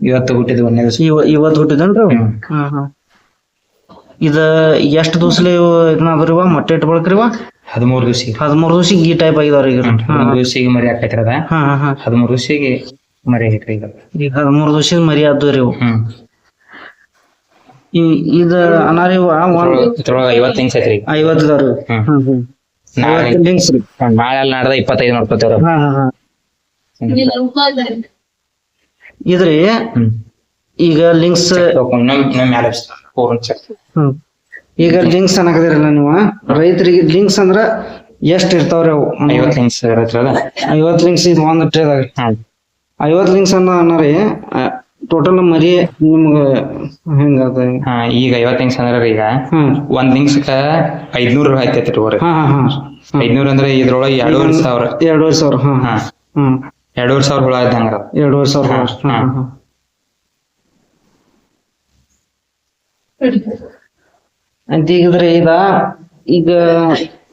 ಇವತ್ತು ಹುಟ್ಟಿದ ಒಂದನೇ ದಿವಸ. ಇವ ಇವತ್ತು ಹುಟ್ಟಿದನ್ರಿ ಇದ ಎಷ್ಟ್ ದಿವ್ಸಲಿ ಇದನ್ನಾದ್ರಿವ ಮೊಟ್ಟೆ ಇಟ್ಕೊಳಕ್ರಿವ ಹದಿಮೂರು ದಿವಸ ಹದಿಮೂರು ದಿವ್ಸಿಗೆ ಈ ಟೈಪ್ ಆಗಿದಾವ್ರಿ ಈಗ. ಹದಿಮೂರು ದಿವಸಿಗೆ ಮರಿ ಹಾಕೈತ್ರಿ ಅದ. ಹಾ ಹಾ ಹಾ. ಹದಿಮೂರು ದಿವಸಿಗೆ ಮರಿ ಆಗೈತ್ರಿ ಈಗ. ಈಗ ಹದಿಮೂರು ದಿವ್ಸದ ಮರಿ ಆದ್ದು ರೀ ಇವು. ಹ್ಮ್. ಈ ಇದ ಅನಾರಿ ಇವ ಒಂದ್ ಇದ್ರೊಳಗ ಐವತ್ತು ನಿಮಿಷ ಐತ್ರಿ ಐವತ್ತು ಇದಾವ್ರಿ ನಾಳೆ ನಾಡ್ದ ಇಪ್ಪತ್ತೈದು ನೋಡ್ಕೊತೇವ್ರ ಹಾ ಹಾ ಹಾ. ಇದ್ರಿ? ಈಗ ಲಿಂಕ್ಸ್ ಈಗ ಲಿಂಕ್ಸ್ ಅನ್ನಕದಿರಲ್ಲ ನೀವು ರೈತರಿಗೆ ಲಿಂಕ್ಸ್ ಅಂದ್ರ ಎಷ್ಟ್ ಇರ್ತಾವ್ರಿ ಅವು? ಐವತ್ ಲಿಂಕ್ಸ್ ಐವತ್ ಲಿಂಕ್ಸ್ ಇದು ಒಂದ್ ಟ್ರೇದಾಗ ಐವತ್ ಲಿಂಕ್ಸ್ ಅನ್ನ ಅನ್ನರಿ ಟೋಟಲ್ ಮರಿ ನಿಮ್ಗ ಹೆಂಗ ಹಾ ಈಗ ಐವತ್ ಲಿಂಕ್ಸ್ ಅಂದ್ರ ಈಗ ಒಂದ್ ಲಿಂಕ್ಸ್ ಐದ್ನೂರ್ ಐತೈತಿ ಐದ್ನೂರ ಅಂದ್ರೆ ಇದ್ರೊಳಗ ಎರಡೂವರೆ ಸಾವಿರ. ಎರಡೂವರೆ ಸಾವಿರ ಹಾ. ಹಾ. ಹ್ಮ್. ಎರಡೂವರೆ ಸಾವಿರ ಹುಳ ಇದ್ದಂಗ. ಎರಡೂವರೆ ಸಾವಿರ ಹಾ, ಹಾ. ಹಾ. ಹಾ. ಅಂತ ಈಗಿದ್ರೆ ಇದ ಈಗ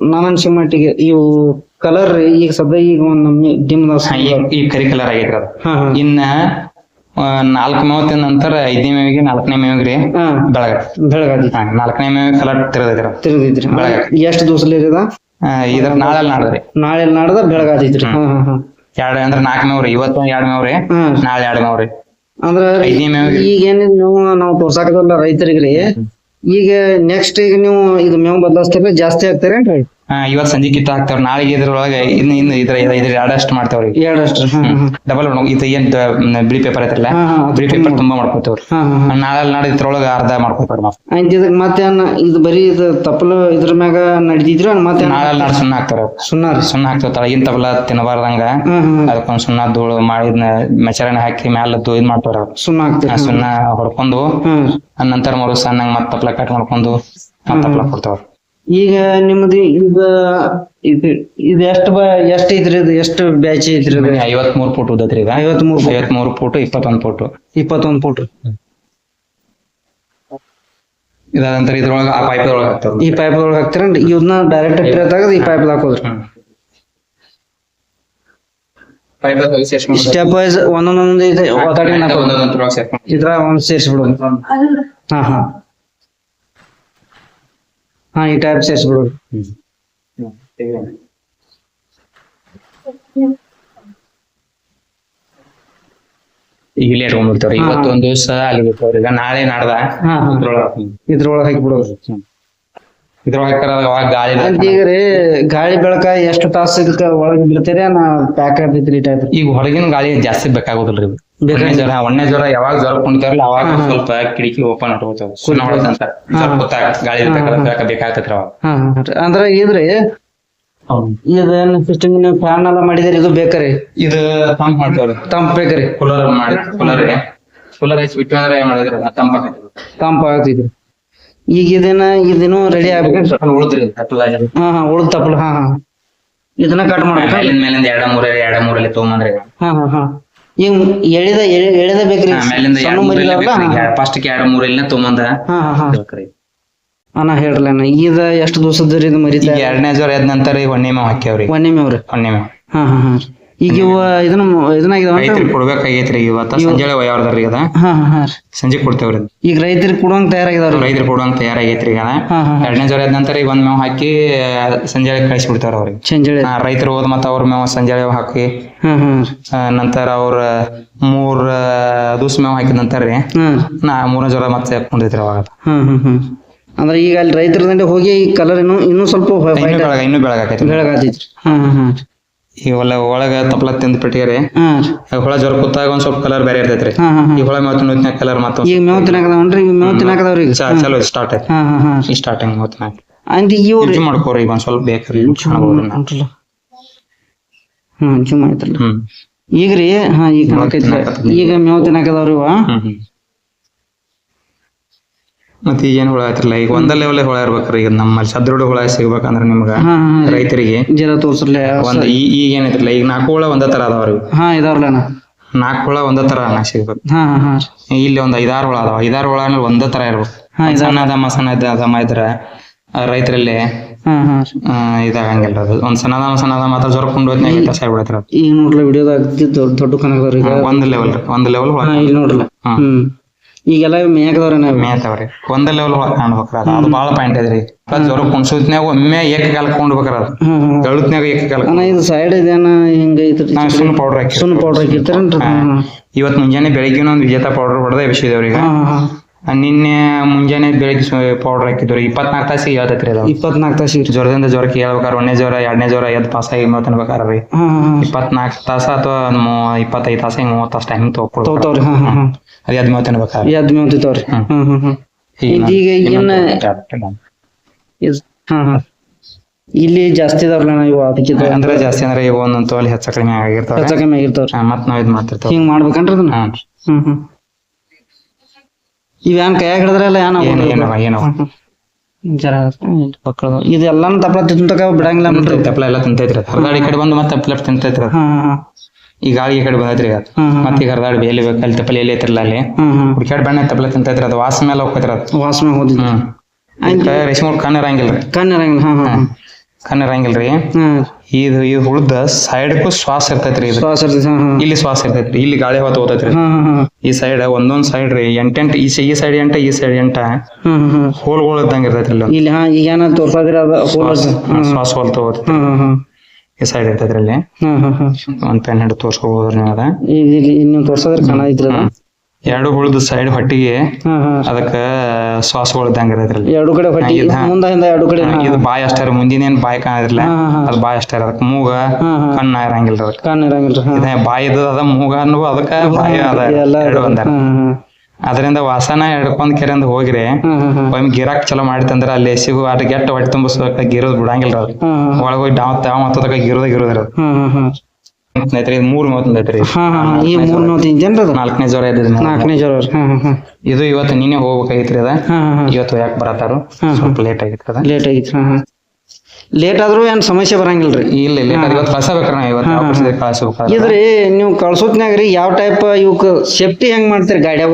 ನನ್ನ ಸಿಮೆಂಟಿಗೆ ಮಟ್ಟಿಗೆ ಇವು ಕಲರ್ ಈಗ ಸದ್ಯ ಈಗ ಒಂದ್ ನಮ್ಗೆ ಡಿಮ್ ಹಾ, ಈ ಈ ಕರಿ ಕಲರ್ ಆಗೈತ್ರಿ ಅದು ಹಾ ಹಾ. ಇನ್ನ ಆ, ನಾಲ್ಕು ಮೇವ್ ತಿಂದ ನಂತರ ಐದನೇ ಮೇವಿಗೆ ನಾಲ್ಕನೇ ಮೇವಿಗೆ ಹಾ. ಬೆಳಗ ಬೆಳಗಾದಿ ಹಾ ನಾಲ್ಕನೇ ಮೇವಿಗೆ ಕಲರ್ ತಿರುಗೈತ್ರಿ ಅದು. ತಿರುಗಿದ್ರಿ ಬೆಳಗಾದಿ. ಎಷ್ಟ್ ದಿವಸ ಆ, ಇದ್ರ ನಾಳೆ ನಾಡ್ರಿ ನಾಳೆ ನಾಡ್ದ ಬೆಳಗಾದಿದ್ರಿ ಹಾ. ಹ್ಮ್ ಹಾ. ಎರಡ್ ಅಂದ್ರ ನಾಲ್ಕು ಮೇವ್ರಿ ಇವತ್ತು ಎರಡ್ ಮೇವ್ರಿ ಹಾ. ನಾಳೆ ಎರಡ್ ಮೇವ್ರಿ ಅಂದ್ರ ಐದನೇ ಈಗ ಏನ್ ನೀವು ನಾವು ತೋರ್ಸಾಕದಲ್ಲ ರೈತರಿಗ್ರಿ. ಈಗ ನೆಕ್ಸ್ಟ್ ಈಗ ನೀವು ಇದು ಮೇವ್ ಬದಲಾಸ್ತೀರಿ ಜಾಸ್ತಿ ಆಗ್ತಾರೇನ್ರಿ? ಹಾ ಇವತ್ ಸಂಜೆ ಕಿತ್ತ ಹಾಕ್ತಾವ್ರ. ನಾಳೆಗೆ ಇದ್ರೊಳಗೆ ಇನ್ನು ಇನ್ನು ಇದ್ರ ಇದ್ರ ಎರಡಷ್ಟು ಮಾಡ್ತಾವ್ರಿ ಎರಡಷ್ಟು ಹಾ ಡಬಲ್ ಇದು ಏನ್ ಬಿಳಿ ಪೇಪರ್ ಐತ್ರಲ್ಲ ಹಾ ಬಿಳಿ ಪೇಪರ್ ತುಂಬಾ ಮಾಡ್ಕೊತೇವ್ರಿ. ನಾಳೆ ನಾಳೆ ಇದ್ರೊಳಗ ಅರ್ಧ ಮಾಡ್ಕೊತಾರ ಇದಕ್ ಮತ್ತೆ ಇದು ಬರೀ ಇದು ತಪ್ಪಲು ಇದ್ರ ಮ್ಯಾಗ ನಡಿದಿದ್ರ ಮತ್ತೆ ನಾಳೆ ನಾಳೆ ಸುಣ್ಣ ಹಾಕ್ತಾರ. ಸುಣ್ಣ ಸುಣ್ಣ ಹಾಕ್ತಾರ ಇಂತ ಬಲ ತಿನ್ನಬಾರ್ದಂಗ. ಅದಕ್ಕೊಂದ್ ಸುಣ್ಣ ಧೂಳು ಮಾಡಿದ್ನ ಮೆಚರಣೆ ಹಾಕಿ ಮ್ಯಾಲ ಇದ್ ಮಾಡ್ತಾರ. ಸುಣ್ಣ ಹಾಕ್ತಾರ ಸುಣ್ಣ ಹೊಡ್ಕೊಂಡು ಆ ನಂತರ ಮರು ಸಣ್ಣ ಮತ್ತ ತಪ್ಪಲ ಕಟ್ ಮಾಡ್ಕೊಂಡು ಮತ್ತ ತಪ್ಪಲ ಕೊಡ್ತಾವ್ರ. ಈಗ ನಿಮ್ದು ಈಗ ಇದು ಇದು ಎಷ್ಟು ಬ ಎಷ್ಟು ಐತ್ರಿ ಇದು? ಎಷ್ಟು ಬ್ಯಾಚ್ ಐತ್ರಿ ಇದು? ಐವತ್ ಮೂರ್ ಫುಟ್ ಉದ್ದತ್ರಿ ಈಗ ಐವತ್ಮೂರು ಫುಟ್. ಐವತ್ ಮೂರ್ ಫುಟ್ ಇಪ್ಪತ್ತೊಂದ್ ಫುಟ್ ಇಪ್ಪತ್ತೊಂದು ಫುಟ್ ಇದಾದ ನಂತರ ಇದ್ರೊಳಗ ಆ ಪೈಪ್ ಒಳಗ ಹಾಕ್ತಾರ ಈ ಪೈಪ್ ಒಳಗ ಹಾಕ್ತೀರೇನ್ರಿ ಇವನ್ನ ಡೈರೆಕ್ಟ್ ಟ್ರೇ ತೆಗೆದು ಈ ಪೈಪ್ ಹಾಕೋದ್ರಿ. ಪೈಪ್ ಸ್ಟೆಪ್ ವೈಸ್ ಒಂದೊಂದೊಂದು ಇದೆ ಒತ್ತಡಿ ಇದ್ರ ಒಂದ್ ಸೇರ್ಸ್ಬಿಡೋದು ಹಾ ಹಾ. ಹಾ ಈ ಟೈಪ್ ಸೇರ್ಸ್ಬಿಡೋದು ಈಗ ಇಲ್ಲೇ ಇಟ್ಕೊಂಡ್ಬಿಡ್ತಾವ್ರಿ. ಇವತ್ತು ಒಂದ್ ದಿವಸ ಅಲ್ಲಿ ಬಿಡ್ತಾವ್ರಿ ಈಗ ನಾಳೆ ನಾಡ್ದ. ಹಾ ಹಾ. ಇದ್ರೊಳಗ ಹಾಕ್ತೀನಿ. ಇದ್ರೊಳಗೆ ಅವಾಗ ಗಾಳಿ ಈಗ ರೀ ಗಾಳಿ ಬೆಳಕ ಎಷ್ಟು ತಾಸು ಇದಕ್ಕ ಒಳಗೆ ಬಿಡ್ತೀರಿ ನಾ ಪ್ಯಾಕ್ ಆಗ್ತೈತ್ರಿ ಈ ಟೈಪ್ ಈಗ ಹೊರಗಿನ ಗಾಳಿ ಜಾಸ್ತಿ ಬೇಕಾಗೋದಿಲ್ರಿ ಇದು. ಒಣ್ಣೆ ಜ್ವರ ಒಣ್ಣೆ ಜ್ವರ ಯಾವಾಗ ಜ್ವರ ಕುಣಿತಾರಲ್ಲ ಅವಾಗ. ಸ್ವಲ್ಪ ಕಿಟಕಿ ಓಪನ್ ಇಟ್ಕೋತಾವ ಅಂತ. ಸ್ವಲ್ಪ ಗಾಳಿ ಹಾ, ಹಾ. ಬೇಕಾ- ಅವಾಗ. ಅಂದ್ರ ಇದ್ರಿ ಇದೇನ್ ಸಿಸ್ಟಮ್ ನೀವು ಫ್ಯಾನ್ ಎಲ್ಲ ಮಾಡಿದಿರಿ ಇದು ಬೇಕ್ರಿ ಇದು ಪಂಪ್ ಮಾಡ್ತಾವ್ರಿ ತಂಪ್ ಬೇಕ್ರಿ ಕೂಲರ್ ಮಾಡಿ ಕೂಲರ್ ಕೂಲರ್ ಐಸ್ ಬಿಟ್ಟು ಅಂದ್ರೆ ಏನ್ ಮಾಡಿದ್ರಿ ತಂಪ ತಂಪ ಆಗ್ತೈತ್ರಿ ಈಗ ಇದನ್ನ ಇದನ್ನು ರೆಡಿ ಆಗ್ಬೇಕು. ಉಳಿದ್ರಿ ಹಾ ಹಾ ಉಳ್ದ ತಪ್ಪಲ ಹಾ ಹಾ. ಇದನ್ನ ಕಟ್ ಮಾಡ್ಬೇಕು? ಮೇಲಿಂದ ಎರಡ ಮೂರ ಎರಡ ಮೂರಲ್ಲಿ ತಗೊಂಬಂದ್ರಿ. ಹಾ ಹಾ ಹಾ. ಈಗ ಎಳೆದ ಎಳೆ- ಎಳೆದ ಬೇಕ್ರಿ. ಸಣ್ಣ ಫಸ್ಟ್ ಎರಡ್ ಮೂರಲ್ಲಿ ತಗೊಂಬಂದ ಹಾ ಹಾ ಹಾ. ಬೇಕ್ರಿ. ಅಣ್ಣ ಹೇಳ್ರಲ್ಲ ಅಣ್ಣ ಎಷ್ಟು ದಿವಸದ ರೀ ಇದು ಮರಿತ ಈಗ ಎರಡನೇ ಜ್ವರ ಎದ್ದ ನಂತರ ಈ ಮೇವ್ ಹಾಕ್ಯಾವ್ರಿ. ಮೇವ್ರಿ? ಮೇವ್. ಹಾ ಹಾ ಹಾ. ಈಗ ಇವ ಇದನ್ನ ಇದನ್ನಾಗಿದಾವ ರೈತರಿಗೆ ಇವತ್ತ ಸಂಜೆ ಒಯ್ಯಾವ್ರದ್ರಿ ಅದ ಹಾ ಹಾ ಹಾ ರೀ. ಸಂಜೆ ಕೊಡ್ತೇವ್ರಿ ಈಗ ರೈತರಿಗೆ ಕೊಡುವಂಗ ತಯಾರಾಗಿದಾವ್ರಿ. ರೈತರು ಕೊಡುವಂತ ತಯಾರಾಗೈತ್ರಿ ಈಗ. ಹಾ ಹಾ ಹಾ. ಎರಡನೇ ಜ್ವರ ಆದ ನಂತರ ಈಗ ಒಂದ್ ಮೇವ್ ಹಾಕಿ ಸಂಜೆ ಕಳಿಸಿ ಬಿಡ್ತಾರ ಅವ್ರಿಗೆ. ಸಂಜೆ ರೈತರು ಹೋದ್ ಮತ್ತ ಅವ್ರ ಮೇವ್ ಸಂಜೆ ಹಾಕಿ ಹಾ ಹಾ ರೀ. ಆ, ನಂತರ ಅವ್ರ ಮೂರ್ ದಿವ್ಸ ಮೇವ್ ಹಾಕಿದ ನಂತರ ರೀ. ಹಾ ನಾ ಮೂರನೇ ಜ್ವರ ಮತ್ತೆ ಕುಂದೈತ್ರಿ ಅವಾಗ. ಹಾ ಹಾ ಹಾ. ಅಂದ್ರೆ ಈಗ ಅಲ್ಲಿ ರೈತರ ದಂಡೆ ಹೋಗಿ ಈ ಕಲರ್ ಇನ್ನೂ ಇನ್ನೂ ಸ್ವಲ್ಪ ಇನ್ನೂ ಬೆಳಗ ಇನ್ನೂ ಬೆಳಗಾಕೈತಿ ಬೆಳಗಾತೈತ್ರಿ ಹಾ ಹಾ ಹಾ ಈ ಹೊಲ ಒಳಗ ತಪ್ಪಲ ತಿಂದ ಬಿಟ್ಟಿಗೆ ಹೊಳ ಜ್ವರ ಕೂತಾಗ ಒಂದ್ ಸ್ವಲ್ಪ ಕಲರ್ ಬೇರೆ ಇರ್ತೈತ್ರಿ ಈ ಹುಳ ಮೇವ್ ತಿನ್ನೋತ್ನ ಕಲರ್ ಮತ್ತ ಈಗ ಮೇವ್ ತಿನ್ನಕದವನ್ರಿ ಈಗ ಮೇವ್ ತಿನ್ನಕದವ್ರಿ ಚಲೋ ಸ್ಟಾರ್ಟ್ ಆಯ್ತು ಈ ಸ್ಟಾರ್ಟಿಂಗ್ ಮೇವ್ ತಿನ್ನಾಕ ಅಂತ ಇವ್ರಿ ರುಚಿ ಮಾಡ್ಕೋರಿ ಈಗ ಒಂದ್ ಸ್ವಲ್ಪ ಬೇಕ್ರಿ. ಉಂಟಲ್ಲ ಹ್ಮ್ ಜುಮ್ ಆಯ್ತಲ್ಲ ಈಗ ರೀ ಹಾ ಈಗ ಈಗ ಮೇವ್ ತಿನ್ನಕದವ್ರಿ ಮತ್ತ ಈಗ ಏನ್ ಹುಳ ಆಯ್ತಿರಲ್ಲ ಈಗ ಒಂದ ಲೆವೆಲ್ ಹುಳ ಇರ್ಬೇಕ್ರಿ. ಈಗ ನಮ್ಮಲ್ಲಿ ಸದೃಢ ಹುಳ ಸಿಗ್ಬೇಕಂದ್ರ ನಿಮ್ಗ ಹಾ ಹಾ ಹಾ ರೈತರಿಗೆ ಜರ ತೋರ್ಸ್ರಲ್ಲ ಒಂದ್ ಈ ಈಗ ಏನೈತ್ರಲ್ಲ ಈಗ ನಾಲ್ಕು ಹುಳ ಒಂದ ತರ ಅದಾವ್ರಿ ಹಾ ಇದಾವ್ರಲ್ಲ ಅಣ್ಣ. ನಾಲ್ಕು ಹುಳ ಒಂದ ತರ ಅನ್ನ ಸಿಗ್ಬೇಕು. ಹಾ ಹಾ ಹಾ. ರೀ. ಇಲ್ಲಿ ಒಂದ್ ಐದಾರು ಹುಳ ಅದಾವ. ಐದಾರು ಹುಳ ಅಂದ್ರೆ ಒಂದೇ ತರ ಇರ್ಬೇಕು. ಹಾ, ಒಂದ್ ಸಣ್ಣ ದಮ ಸಣ್ಣ ದ- ದಮ ಇದ್ರ ಆ, ರೈತರಲ್ಲಿ ಹಾ ಹಾ. ಇದಾಗಂಗಿಲ್ಲ ಅದು. ಒಂದ್ ಸಣ್ಣದ ಸಣ್ಣ ಸಣ್ಣದ ಮಾತ್ರ ಜ್ವರ ಕೊಂಡು ಹೋದ್ನಾಗ ಟಸ್ ಆಗ್ಬಿಡತ್ರ ಈಗ ನೋಡ್ರಿ ವಿಡಿಯೋದಾಗ ದೊಡ್ಡ ದೊಡ್ಡ ಕನಕದವ್ರಿ ಈಗ. ಒಂದ್ ಲೆವೆಲ್ ಒಂದ್ ಲೆವೆಲ್ ಹಾ ಇಲ್ಲಿ ನೋಡ್ರಲ್ಲ ಹ್ಮ್. ಈಗೆಲ್ಲ ಮೇಕದವ್ರ ಮೇಯ್ತಾವ್ರಿ ಒಂದ ಒಂದ್ ಲೆವೆಲ್ ಕಾಣ್ಬೇಕ್ರ ಅದು. ಅದು ಬಾಳ ಪಾಯಿಂಟ್ ಐತ್ರಿ. ಜ್ವರ ಕುಣ್ಸೋದ್ನ್ಯಾಗ ಒಮ್ಮೆ ಏಕ ಕಾಲ ಕೊಂಡ್ಬೇಕ್ರ ಅದು ಹಾ ಏಕ ಕಾಲ ಅಣ್ಣ ಇದು ಸೈಡ್ ಇದೇನ ಹಿಂಗ ಐತ್ರಿ ನಾವ್ ಸುಣ್ಣ ಪೌಡರ್ ಹಾಕಿ ಸುಣ್ಣ ಪೌಡರ್ ಹಾಕಿರ್ತಾರೇನ್ರಿ? ಇವತ್ ಮುಂಜಾನೆ ಬೆಳಿಗ್ಗೆ ಒಂದು ವಿಜೇತ ಪೌಡರ್ ಹೊಡೆದ ಎಬ್ಸಿದೇವ್ರಿ ನಿನ್ನೆ ಮುಂಜಾನೆ ಬೆಳಿಗ್ಗೆ ಪೌಡರ್ ಹಾಕಿದ್ರು. ಇಪ್ಪತ್ನಾಲ್ಕು ತಾಸಿಗೆ ಹೇಳ್ತೈತ್ರಿ ಅದು. ಇಪ್ಪತ್ನಾಲ್ಕು ತಾಸಿ ಜ್ವರದಿಂದ ಜ್ವರಕ್ಕೆ ಹೇಳ್ಬೇಕಾರ ಒಂದನೇ ಜ್ವರ ಎರಡನೇ ಜ್ವರ ಎದ್ ಪಾಸ್ ಆಗಿ ಮೂವತ್ತು ಅನ್ಬೇಕಾರ ರೀ. ಇಪ್ಪತ್ನಾಲ್ಕು ತಾಸ ಅಥವಾ ಇಪ್ಪತ್ತೈದು ತಾಸ ಹಿಂಗೆ ಮೂವತ್ತು ತಾಸು ಟೈಮ್ ತೊಗೊಳ್ತಾವ್ರಿ ಅದ್ ಎದ್ ಮೂವತ್ತು ಅನ್ಬೇಕಾರೆ ಎದ್ ಮೇವ್ತಿತ್ತವ್ರಿ ಹ್ಮ್. ಹಾ ಹಾ ಈಗ ಈಗ ಇನ್ನ ಇದ್- ಹಾ ಹಾ ಇಲ್ಲಿ ಜಾಸ್ತಿ ಇದಾವ್ರಲ್ಲ ಅಣ್ಣ ಇವು ಅದಕ್ಕೆ ಅಂದ್ರೆ ಜಾಸ್ತಿ ಅಂದ್ರೆ ಇವು ಒಂದೊಂದು ತೋಲಿ ಹೆಚ್ಚ ಕಡಿಮೆ ಆಗಿರ್ತಾವ ಹೆಚ್ಚ ಕಮ್ಮಿ ಆಗಿರ್ತಾವ್ರಿ. ಮತ್ ನಾವ್ ಇದ್ ಮಾಡ್ತಿರ್ತಾವ ಹಿಂಗ್ ಮಾಡ್ಬೇಕನ್ರಿ ಅದನ್ನ? ಹ್ಮ್ ಹ್ಮ್ ಹ್ಮ್. ಇವ್ ಏನ್ ಕೈಯಾಗ ಹಿಡಿದ್ರಲ್ಲ ಏನ ಏನ್ ಏನವ ಏನವ ಜರ ಮಕ್ಕಳು ಇದೆಲ್ಲಾನು ತಪ್ಪಲ ತಿಂತಕ ಬಿಡಂಗಿಲ್ಲ ಬಿಡ್ರಿ. ತಪ್ಪಲ ಎಲ್ಲ ತಿಂತೈತ್ರಿ. ಗಾಡಿ ಹರಿದಾಡಿ ಕಡೆ ಬಂದು ಮತ್ತೆ ತಪ್ಪಲ ತಿಂತೈತ್ರಿ ಹಾ. ಈ ಗಾಳಿ ಈ ಕಡೆ ಬಂದೈತ್ರಿ ಹಾ ಹಾ ಮತ್ತೆ ಈಗ ಹರಿದಾಡಿ ಎಲ್ಲಿ ಬೇಕು ಅಲ್ಲಿ ತಪ್ಪಲಿ ಎಲ್ಲಿ ಐತ್ರಲ್ಲ ಅಲ್ಲಿ. ಹುಡ್ಕ್ಯಾಡ್ ಬಣ್ಣ ತಪ್ಪಲ ತಿಂತೈತ್ರಿ ಅದು ವಾಸ ಮೇಲೆ ಹೋಗ್ತೈತ್ರಿ ಅದು ವಾಸನೆ ಮೇಲೆ ಇದಕ್ಕ ರೇಷ್ಮೆ ಹುಳ್ ಕಣ್ಣ್ ಇರಂಗಿಲ್ರಿ ಕಣ್ಣು ಇರಂಗಿಲ್ಲ ಹಾ ಹಾ ಕಣ್ಣ್ ಇರಂಗಿಲ್ರಿ ಇದು ಈ ಹುಳದ ಸೈಡ್ಗೂ ಶ್ವಾಸ ಇರ್ತೈತ್ರಿ ಇದು. ಶ್ವಾಸ ಇರ್ತೈತಿ ಇಲ್ಲಿ ಶ್ವಾಸ ಇರ್ತೈತ್ರಿ ಇಲ್ಲಿ ಗಾಳಿ ಹೊತ್ತು ಹೋಗ್ತೈತ್ರಿ ಹಾ ಹಾ ಹಾ ಈ ಸೈಡ್ ಒಂದೊಂದ್ ಸೈಡ್ ರೀ. ಎಂಟೆಂಟ್ ಈ ಈ ಸೈಡ್ ಎಂಟ ಈ ಸೈಡ್ ಎಂಟ ಹೋಲ್ಗಳು ಇದ್ದಂಗ ಇರ್ತೈತ್ರಿ ಇಲ್ಲಿ ಈಗ ಏನ ತೋರ್ಸಾದ್ರಿ ಅದ ಹೋಲ್ ಶ್ವಾಸ ಹೊಲ್ತು ಹೋಗ್ತೈತಿ. ಈ ಸೈಡ್ ಇರ್ತೈತ್ರಿ ಇಲ್ಲಿ ಒಂದ್ ಪೆನ್ ಹಿಡಿದು ತೋರ್ಸ್ಕೋಬೋದ್ರಿ ನೀವು ಅದ ಈಗ ಇಲ್ಲಿ ನೀವು ತೋರ್ಸಾದ್ರಿ ಎರಡು ಹುಳದ ಸೈಡ್ ಹೊಟ್ಟಿಗೆ ಅದಕ್ಕ ಶ್ವಾಸಗಳು ಇದ್ದಂಗ ಇರ್ತೈತ್ರಿ ಎರಡು ಕಡೆ ಹೊಟ್ಟಿ. ಮುಂದ ಹಿಂದ ಎರಡು ಕಡೆ? ಇದು ಬಾಯಿ ಅಷ್ಟೇ ಮುಂದಿನ ಏನ್ ಬಾಯಿ ಕಾಣದಿರ್ಲ ಅದ್. ಅದು ಬಾಯಿ ಅಷ್ಟಾರ ಅದಕ್ಕ ಮೂಗ ಕಣ್ಣ ಇರಂಗಿಲ್ಲ ಅದಕ್ಕ. ಕಣ್ಣ ಇರಂಗಿಲ್ಲ ಬಾಯಿ ಅದ ಮೂಗ ಅನ್ನುವ ಅದಕ್ಕ ಬಾಯಿ ಅದ ಎರಡು ಹಾ. ಅದರಿಂದ ವಾಸನ ಹಿಡ್ಕೊಂಡ್ ಕೆರೆಂದ ಹೋಗ್ರಿ ಒಮ್ಮೆ ಗಿರಾಕ್ ಚಲೋ ಮಾಡಿತಂದ್ರ ಅಲ್ಲಿ ಸಿಗು ಅಟ್ ಗೆಟ್ಟ ಹೊಟ್ಟೆ ತುಂಬಿಸ್ಬೇಕ ಗಿರೋದ್ ಹಾ ಹಾ ಒಳಗ್ ಹೋಗಿ ಡಾವ್ ತಾವ್ ಮತ್ತದಕ್ಕ ಗಿರೋದ ಗಿರೋದ್ರ ಐತ್ರಿ ಇದು ಮೂರ್ ಮೂವತ್ತೊಂದ್ ಐತ್ರಿ ಈ ಮೂರ್ ನಾಲ್ಕನೇ ಜ್ವರ ಇದ್ರಿ. ನಾಲ್ಕನೇ ಜ್ವರ ಇದು ಇವತ್ತು ನೀನೇ ಹೋಗ್ಬೇಕಾಗಿತ್ರಿ ಅದ. ಇವತ್ತು ಯಾಕೆ ಹಾ. ಸ್ವಲ್ಪ ಲೇಟ್ ಆಗಿತ್ತು ಅದ. ಲೇಟ್ ಆಗಿತ್ತು ಲೇಟ್ ಆದ್ರೂ ಏನ್ ಸಮಸ್ಯೆ ಬರಂಗಿಲ್ರಿ? ಇಲ್ಲ ಇವತ್ತು ಇದ್ರಿ ನೀವು ಕಳ್ಸೋತ್ನ್ಯಾಗ ರೀ ಯಾವ ಟೈಪ್ ಇವಕ್ ಸೇಫ್ಟಿ ಹೆಂಗ್ ಮಾಡ್ತೀರಿ? ಗಾಡಿಯಾಗ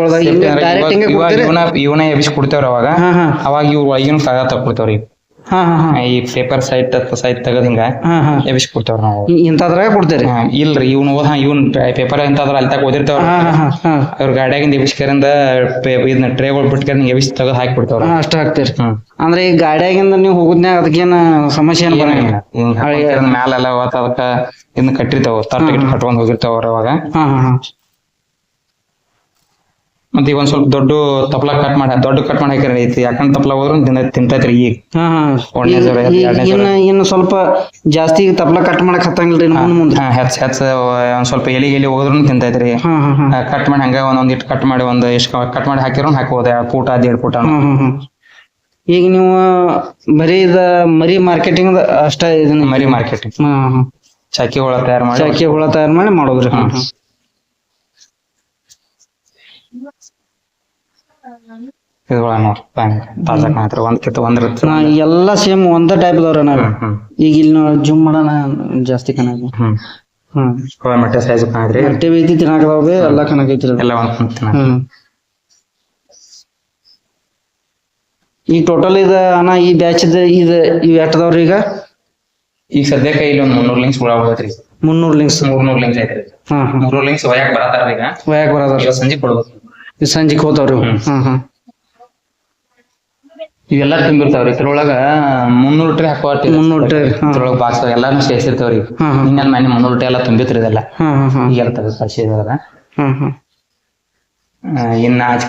ಡೈರೆಕ್ಟ್ ಇವನ ಇವನ ಎಬಿಸಿ ಕೊಡ್ತೇವ್ರಿ ಅವಾಗ. ಹಾ ಹಾ. ಅವಾಗ ಇವ್ ಒಳಗಿನ ಕಾಗದ ತಗೊಳ್ತೇವ್ರಿ ಹಾ ಹಾ ಹಾ. ಈ ಪೇಪರ್ ಸೈಟ್ ಸೈಟ್ ತೆಗದ್ ಹಿಂಗ ಹಾ ಹಾ. ಎಬಿಸಿ ಕೊಡ್ತೇವ್ರಿ ನಾವು. ಇ- ಇಂಥದ್ರಾಗ ಕೊಡ್ತೀರಿ ಹಾ, ಇಲ್ರಿ ಇವ್ನ ಓದ ಇವ್ನ ಪೇಪರ್ ಎಂತಾದ್ರ ಅಲ್ಲಿ ತಗ ಓದಿರ್ತೇವ್ರ. ಹಾ ಹಾ ಹಾ. ಹಾ ಅವ್ರ ಗಾಡಿಯಾಗಿಂದ ಎಬಿಸ್ಕರಿಂದ ಇದನ್ನ ಟ್ರೇಗಳು ಬಿಟ್ಕರಿಂದ ಎಬ್ಬಿಸಿ ತೆಗದ್ ಹಾಕಿ ಬಿಡ್ತಾವ್ರ ಹಾ, ಅಷ್ಟ ಹಾಕ್ತೀರಿ ಹ್ಮ್. ಅಂದ್ರೆ ಈ ಗಾಡಿಯಾಗಿಂದ ನೀವು ಹೋಗುದ್ನ್ಯಾಗ ಅದಕ್ಕೇನ ಸಮಸ್ಯೆ ಏನ್ ಬರಂಗಿಲ್ಲ? ಹಿಂಗ್ ಮ್ಯಾಲೆಲ್ಲ ಅದಕ್ಕ ಇದನ್ನ ಕಟ್ಟಿರ್ತಾವ ತಟ್ಟ ಗಿಟ್ಟ ಕಟ್ಕೊಂಡ್ ಹೋಗಿರ್ತಾವ ಅವ್ರ ಅವಾಗ. ಹಾ ಹಾ ಹಾ. ಮತ್ತೆ ಈಗ ಒಂದ್ ಸ್ವಲ್ಪ ದೊಡ್ಡ ತಪ್ಲ ಕಟ್ ಮಾಡಿ ದೊಡ್ಡ ಕಟ್ ಮಾಡಿ ಹಾಕಿರ ಐತಿ. ಯಾಕಂದ್ರೆ ತಪ್ಲ ಹೋದ್ರ ತಿಂತೈತ್ರಿ ಈಗ. ಹಾ ಹಾ. ಒಂದನೇ ಜ್ವರ, ಎರಡನೇ ಜ್ವರ. ಇನ್ನ ಇನ್ನು ಸ್ವಲ್ಪ ಜಾಸ್ತಿ ತಪ್ಲ ಕಟ್ ಮಾಡಕ್ ಹತ್ತಂಗಿಲ್ರಿ ಮುಂದೆ ಹಾ ಹೆಚ್ಚ ಹೆಚ್ಚ ಒಂದ್ ಸ್ವಲ್ಪ ಎಲಿ ಎಲಿ ಹೋದ್ರು ತಿಂತೈತ್ರಿ. ಹಾ ಹಾ ಹಾ. ಕಟ್ ಮಾಡಿ ಹಂಗ ಒಂದೊಂದ್ ಇಟ್ಟು ಕಟ್ ಮಾಡಿ ಒಂದ್ ಇಷ್ಟ ಕಟ್ ಮಾಡಿ ಹಾಕಿರೋ ಹಾಕೋದ ಪೂಟ ದೇಡ್ ಪೂಟ. ಹ್ಮ್ ಹ್ಮ್ ಹಾ ಈಗ ನೀವು ಬರೀ ಇದ ಮರಿ ಮಾರ್ಕೆಟಿಂಗ್ ಅಷ್ಟ ಇದನ್ನ ಮರಿ ಮಾರ್ಕೆಟಿಂಗ್. ಹಾ ಹಾ. ಚಾಕಿ ಒಳ ತಯಾರು ಮಾಡಿ ಚಾಕಿ ಹುಳ ತಯಾರ್ ಮಾಡಿ ಮಾಡೋದ್ರಿ. ಹಾ ಹಾ ಇದ್ರೊಳಗ ನೋಡ್ರಿ ತಾಜಾ ಕಾಣತ್ರಿ ಒಂದ್ ಕಿತ್ತ ಒಂದ್ ನಾ ಎಲ್ಲಾ ಸೇಮ್ ಒಂದ ಟೈಪ್ ಅದಾವ್ರಿ ನಾವ್ ಹ್ಮ್ ಹ್ಮ್. ಈಗ ಇಲ್ಲಿ ನಾವು ಜುಮ್ ಮಾಡೋಣ ಜಾಸ್ತಿ ಕಣಕ್ ಹ್ಮ್. ಹ್ಮ್. ಸೈಜ್ ಕಾಣತ್ರಿ ತಿನ್ನಾಕದಾವೆ ಎಲ್ಲಾ ಒಂದ್ ಕುಂತಿನ ಹ್ಮ್. ಈಗ ಟೋಟಲ್ ಇದ ಅಣ್ಣ ಈ ಬ್ಯಾಚ್ ಇದ ಇವ್ ಅದಾವ್ರಿ ಈಗ? ಈಗ ಸದ್ಯಕ್ಕೆ ಇಲ್ಲಿ ಒಂದ್ ಮುನ್ನೂರ್ ಲಿಂಕ್ಸ್ ಹೋಗತ್ರಿ. ಮುನ್ನೂರ್ ಲಿಂಕ್ಸ್ ಮೂರ್ನೂರ್ ಲಿಂಕ್ಸ್ ಐತ್ರಿ. ಹಾ ಹಾ ಮೂರ್ನೂರ್ ಲಿಂಕ್ಸ್ ಒಯ್ಯಾಕ್ ಬರತಾರ ಈಗ ವಯಾಕ್ ಬರೋದಾರ ಸಂಜೆ ಕೊಡ್ಬೇಕು. ಈ ಸಂಜಿಕ್ ಹೋತಾವ್ರಿ ಇವು. ಹ್ಮ್. ಹಾ ಹಾ ಇವೆಲ್ಲ ತುಂಬಿರ್ತಾವ್ರಿ. ಇದ್ರೊಳಗ ಮುನ್ನೂರು ಟ್ರೇ ಹಾಕುವಟ್ಟಿ ಮುನ್ನೂರ್ tray, ಹಾ. ಇದ್ರೊಳಗ ಬಾಕ್ಸ್ ಎಲ್ಲಾನು ಸೇರ್ಸಿರ್ತಾವ್ರಿ ಹಾ ಮನೆ ಮುನ್ನೂರು ಟ್ರೇ ಎಲ್ಲ ತುಂಬಿತ್ರಿ ಇದೆಲ್ಲ. ಹಾ ಹಾ ಹಾ ಈಗೆಲ್ಲ ತೆಗೆದು ಕಳ್ಸಿದಾರ ಹಾ ಹಾ ಇನ್ನ